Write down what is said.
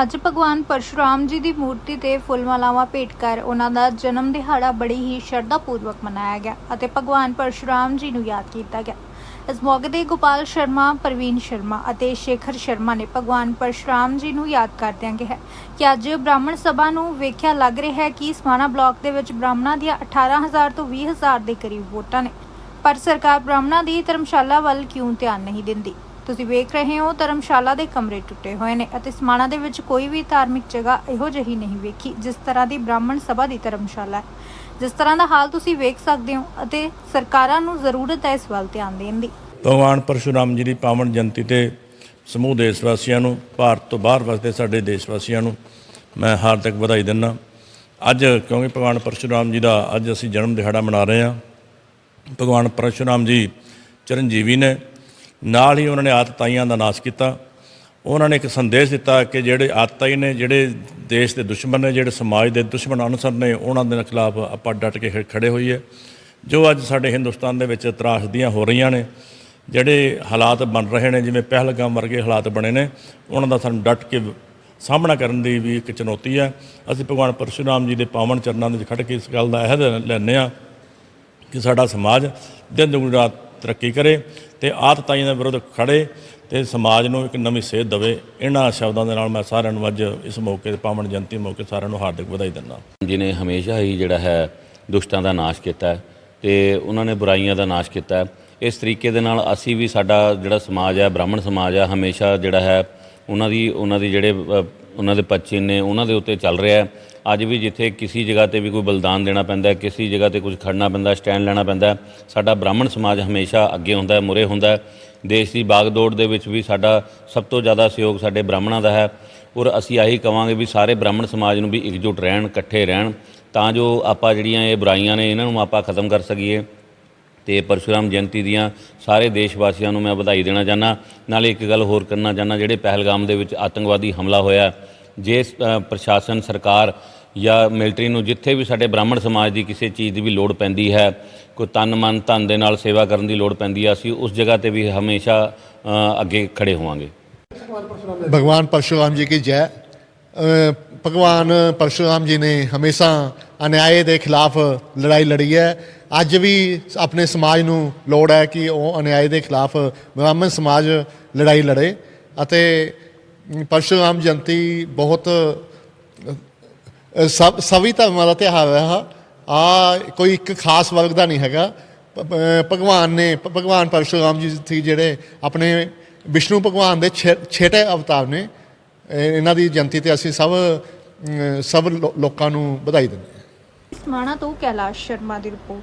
ਅੱਜ ਭਗਵਾਨ ਪਰਸ਼ੁਰਾਮ ਜੀ ਦੀ ਮੂਰਤੀ ਤੇ ਫੁੱਲ ਮਾਲਾਵਾਂ ਭੇਟ ਕਰ ਉਹਨਾਂ ਦਾ ਜਨਮ ਦਿਹਾੜਾ ਬੜੀ ਹੀ ਸ਼ਰਧਾ ਪੂਰਵਕ ਮਨਾਇਆ ਗਿਆ ਅਤੇ ਭਗਵਾਨ ਪਰਸ਼ੁਰਾਮ ਜੀ ਨੂੰ ਯਾਦ ਕੀਤਾ ਗਿਆ। ਇਸ ਮੌਕੇ ਤੇ ਗੋਪਾਲ ਸ਼ਰਮਾ, ਪ੍ਰਵੀਨ ਸ਼ਰਮਾ ਅਤੇ ਸ਼ੇਖਰ ਸ਼ਰਮਾ ਨੇ ਭਗਵਾਨ ਪਰਸ਼ੁਰਾਮ ਜੀ ਨੂੰ ਯਾਦ ਕਰਦਿਆਂ ਕਿਹਾ ਕਿ ਅੱਜ ਬ੍ਰਾਹਮਣ ਸਭਾ ਨੂੰ ਵੇਖਿਆ ਲੱਗ ਰਿਹਾ ਹੈ ਕਿ ਸਮਾਣਾ ਬਲਾਕ ਦੇ ਵਿੱਚ ਬ੍ਰਾਹਮਣਾਂ ਦੀਆਂ 18000 ਤੋਂ 20000 ਦੇ ਕਰੀਬ ਵੋਟਾਂ ਨੇ। ਪਰ ਸਰਕਾਰ ਬ੍ਰਾਹਮਣਾਂ ਦੀ ਧਰਮਸ਼ਾਲਾ ਵੱਲ ਕਿਉਂ ਧਿਆਨ ਨਹੀਂ ਦਿੰਦੀ? ਤੁਸੀਂ ਵੇਖ ਰਹੇ ਹੋ, ਧਰਮਸ਼ਾਲਾ ਦੇ ਕਮਰੇ ਟੁੱਟੇ ਹੋਏ ਨੇ ਅਤੇ ਸਮਾਣਾ ਦੇ ਵਿੱਚ ਕੋਈ ਵੀ ਧਾਰਮਿਕ ਜਗ੍ਹਾ ਇਹੋ ਜਿਹੀ ਨਹੀਂ ਵੇਖੀ, ਜਿਸ ਤਰ੍ਹਾਂ ਦੀ ਬ੍ਰਾਹਮਣ ਸਭਾ ਦੀ ਧਰਮਸ਼ਾਲਾ ਹੈ। ਜਿਸ ਤਰ੍ਹਾਂ ਦਾ ਹਾਲ ਤੁਸੀਂ ਵੇਖ ਸਕਦੇ ਹੋ ਅਤੇ ਸਰਕਾਰਾਂ ਨੂੰ ਜ਼ਰੂਰਤ ਹੈ ਇਸ ਵੱਲ ਧਿਆਨ ਦੇਣ ਦੀ। ਭਗਵਾਨ ਪਰਸ਼ੁਰਾਮ ਜੀ ਦੀ ਪਾਵਨ ਜਯੰਤੀ ਤੇ ਸਮੂਹ ਦੇਸ਼ ਵਾਸੀਆਂ ਨੂੰ, ਭਾਰਤ ਤੋਂ ਬਾਹਰ ਵਸਦੇ ਸਾਡੇ ਦੇਸ਼ ਵਾਸੀਆਂ ਨੂੰ ਮੈਂ ਹਾਰਦਿਕ ਵਧਾਈ ਦਿੰਦਾ। ਅੱਜ ਕਿਉਂਕਿ ਭਗਵਾਨ ਪਰਸ਼ੁਰਾਮ ਜੀ ਦਾ ਅੱਜ ਅਸੀਂ ਜਨਮ ਦਿਹਾੜਾ ਮਨਾ ਰਹੇ ਹਾਂ, ਭਗਵਾਨ ਪਰਸ਼ੁਰਾਮ ਜੀ ਚਰਨਜੀਵੀ ਨੇ ਨਾਲ ਹੀ ਉਹਨਾਂ ਨੇ ਆਤਤਾਈਆਂ ਦਾ ਨਾਸ਼ ਕੀਤਾ। ਉਹਨਾਂ ਨੇ ਇੱਕ ਸੰਦੇਸ਼ ਦਿੱਤਾ ਕਿ ਜਿਹੜੇ ਆਤਤਾਈ ਨੇ, ਜਿਹੜੇ ਦੇਸ਼ ਦੇ ਦੁਸ਼ਮਣ ਨੇ, ਜਿਹੜੇ ਸਮਾਜ ਦੇ ਦੁਸ਼ਮਣ ਅਨਸਰ ਨੇ, ਉਹਨਾਂ ਦੇ ਖਿਲਾਫ ਆਪਾਂ ਡਟ ਕੇ ਖ- ਖੜੇ ਹੋਈਏ। ਜੋ ਅੱਜ ਸਾਡੇ ਹਿੰਦੁਸਤਾਨ ਦੇ ਵਿੱਚ ਤਰਾਸਦੀਆਂ ਹੋ ਰਹੀਆਂ ਨੇ, ਜਿਹੜੇ ਹਾਲਾਤ ਬਣ ਰਹੇ ਨੇ, ਜਿਵੇਂ ਪਹਿਲਗਾਮ ਵਰਗੇ ਹਾਲਾਤ ਬਣੇ ਨੇ, ਉਹਨਾਂ ਦਾ ਸਾਨੂੰ ਡਟ ਕੇ ਸਾਹਮਣਾ ਕਰਨ ਦੀ ਵੀ ਇੱਕ ਚੁਣੌਤੀ ਹੈ। ਅਸੀਂ ਭਗਵਾਨ ਪਰਸ਼ੁਰਾਮ ਜੀ ਦੇ ਪਾਵਨ ਚਰਨਾਂ ਦੇ ਵਿੱਚ ਖੜ ਕੇ ਇਸ ਗੱਲ ਦਾ ਅਹਿਦ ਲੈਂਦੇ ਹਾਂ ਕਿ ਸਾਡਾ ਸਮਾਜ ਦਿਨ ਦੁਗਣੀ ਤਰੱਕੀ ਕਰੇ ਤੇ ਆਤਤਾਈਆਂ ਦੇ ਵਿਰੁੱਧ ਖੜੇ ਤੇ ਸਮਾਜ ਨੂੰ ਇੱਕ ਨਵੀਂ ਸੇਧ ਦੇਵੇ। ਇਹਨਾਂ ਸ਼ਬਦਾਂ ਦੇ ਨਾਲ ਮੈਂ ਸਾਰਿਆਂ ਨੂੰ ਅੱਜ ਇਸ ਮੌਕੇ ਤੇ ਪਾਵਨ ਜਯੰਤੀ ਮੌਕੇ ਸਾਰਿਆਂ ਨੂੰ ਹਾਰਦਿਕ ਵਧਾਈ ਦਿੰਦਾ। ਜੀ ਹਮੇਸ਼ਾ ਹੀ ਜਿਹੜਾ ਹੈ ਦੁਸ਼ਟਾਂ ਦਾ ਨਾਸ਼ ਕੀਤਾ ਹੈ ਤੇ ਉਹਨਾਂ ਨੇ ਬੁਰਾਈਆਂ ਦਾ ਨਾਸ਼ ਕੀਤਾ ਇਸ ਤਰੀਕੇ ਦੇ ਨਾਲ ਅਸੀਂ ਵੀ ਸਾਡਾ ਜਿਹੜਾ ਸਮਾਜ ਹੈ, ਬ੍ਰਾਹਮਣ ਸਮਾਜ ਹੈ, ਹਮੇਸ਼ਾ ਜਿਹੜਾ ਹੈ ਉਹਨਾਂ ਦੀ ਉਹਨਾਂ ਦੀ ਜਿਹੜੇ ਉਹਨਾਂ ਦੇ ਪੱਚਿਨ ਨੇ, ਉਹਨਾਂ ਦੇ ਉੱਤੇ ਚੱਲ ਰਿਹਾ ਹੈ। ਅੱਜ ਵੀ ਜਿੱਥੇ ਕਿਸੇ ਜਗ੍ਹਾ ਤੇ ਵੀ ਕੋਈ ਬਲਿਦਾਨ ਦੇਣਾ ਪੈਂਦਾ ਹੈ, ਕਿਸੇ ਜਗ੍ਹਾ ਤੇ ਕੁਝ ਖੜਨਾ ਪੈਂਦਾ ਸਟੈਂਡ ਲੈਣਾ ਪੈਂਦਾ ਸਾਡਾ ਬ੍ਰਾਹਮਣ ਸਮਾਜ ਹਮੇਸ਼ਾ ਅੱਗੇ ਹੁੰਦਾ ਹੈ, ਮੁਰੇ ਹੁੰਦਾ ਹੈ। ਦੇਸ਼ ਦੀ ਬਾਗਦੌੜ ਦੇ ਵਿੱਚ ਵੀ ਸਾਡਾ ਸਭ ਤੋਂ ਜ਼ਿਆਦਾ ਸਹਿਯੋਗ ਸਾਡੇ ਬ੍ਰਾਹਮਣਾਂ ਦਾ ਹੈ। ਔਰ ਅਸੀਂ ਆਹੀ ਕਵਾਂਗੇ ਵੀ ਸਾਰੇ ਬ੍ਰਾਹਮਣ ਸਮਾਜ ਨੂੰ ਵੀ ਇਕਜੁੱਟ ਰਹਿਣ, ਇਕੱਠੇ ਰਹਿਣ, ਤਾਂ ਜੋ ਆਪਾਂ ਜਿਹੜੀਆਂ ਇਹ ਬੁਰਾਈਆਂ ਨੇ, ਇਹਨਾਂ ਨੂੰ ਆਪਾਂ ਖਤਮ ਕਰ ਸਕੀਏ। ਤੇ ਪਰਸ਼ੁਰਾਮ ਜਯੰਤੀ ਦੀਆਂ ਸਾਰੇ ਦੇਸ਼ ਵਾਸੀਆਂ ਨੂੰ ਮੈਂ ਵਧਾਈ ਦੇਣਾ ਚਾਹੁੰਦਾ। ਨਾਲੇ ਇੱਕ ਗੱਲ ਹੋਰ ਕਰਨਾ ਚਾਹੁੰਦਾ, ਜਿਹੜੇ ਪਹਿਲਗਾਮ ਦੇ ਵਿੱਚ ਆਤੰਕਵਾਦੀ ਹਮਲਾ ਹੋਇਆ ਜੇ ਪ੍ਰਸ਼ਾਸਨ, ਸਰਕਾਰ ਜਾਂ ਮਿਲਟਰੀ ਨੂੰ ਜਿੱਥੇ ਵੀ ਸਾਡੇ ਬ੍ਰਾਹਮਣ ਸਮਾਜ ਦੀ ਕਿਸੇ ਚੀਜ਼ ਦੀ ਵੀ ਲੋੜ ਪੈਂਦੀ ਹੈ, ਕੋਈ ਤਨ ਮਨ ਧਨ ਦੇ ਨਾਲ ਸੇਵਾ ਕਰਨ ਦੀ ਲੋੜ ਪੈਂਦੀ ਹੈ ਅਸੀਂ ਉਸ ਜਗ੍ਹਾ ਤੇ ਵੀ ਹਮੇਸ਼ਾ ਅੱਗੇ ਖੜੇ ਹੋਵਾਂਗੇ। ਭਗਵਾਨ ਪਰਸ਼ੂਰਾਮ ਜੀ ਕੀ ਜੈ। ਭਗਵਾਨ ਪਰਸ਼ੂਰਾਮ ਜੀ ਨੇ ਹਮੇਸ਼ਾ ਅਨਿਆਏ ਦੇ ਖਿਲਾਫ ਲੜਾਈ ਲੜੀ ਹੈ। ਅੱਜ ਵੀ ਆਪਣੇ ਸਮਾਜ ਨੂੰ ਲੋੜ ਹੈ ਕਿ ਉਹ ਅਨਿਆਏ ਦੇ ਖਿਲਾਫ ਬ੍ਰਾਹਮਣ ਸਮਾਜ ਲੜਾਈ ਲੜੇ ਅਤੇ ਪਰਸ਼ੁਰਾਮ ਜਯੰਤੀ ਬਹੁਤ ਅ, ਸਭ ਸਭੀ ਧਰਮਾਂ ਦਾ ਤਿਉਹਾਰ ਹੈ ਆ ਕੋਈ ਇੱਕ ਖਾਸ ਵਰਗ ਦਾ ਨਹੀਂ ਹੈਗਾ। ਭਗਵਾਨ ਨੇ ਭਗਵਾਨ ਪਰਸ਼ੁਰਾਮ ਜੀ ਸੀ ਜਿਹੜੇ ਆਪਣੇ ਵਿਸ਼ਨੂੰ ਭਗਵਾਨ ਦੇ ਛੇ- ਛੇਟੇ ਅਵਤਾਰ ਨੇ। ਇਹਨਾਂ ਦੀ ਜਯੰਤੀ ਤੇ ਅਸੀਂ ਸਭ ਸਭ ਲੋਕਾਂ ਨੂੰ ਵਧਾਈ ਦਿੰਦੇ ਹਾਂ। ਸਮਾਣਾ ਤੋਂ ਕੈਲਾਸ਼ ਸ਼ਰਮਾ ਦੀ ਰਿਪੋਰਟ।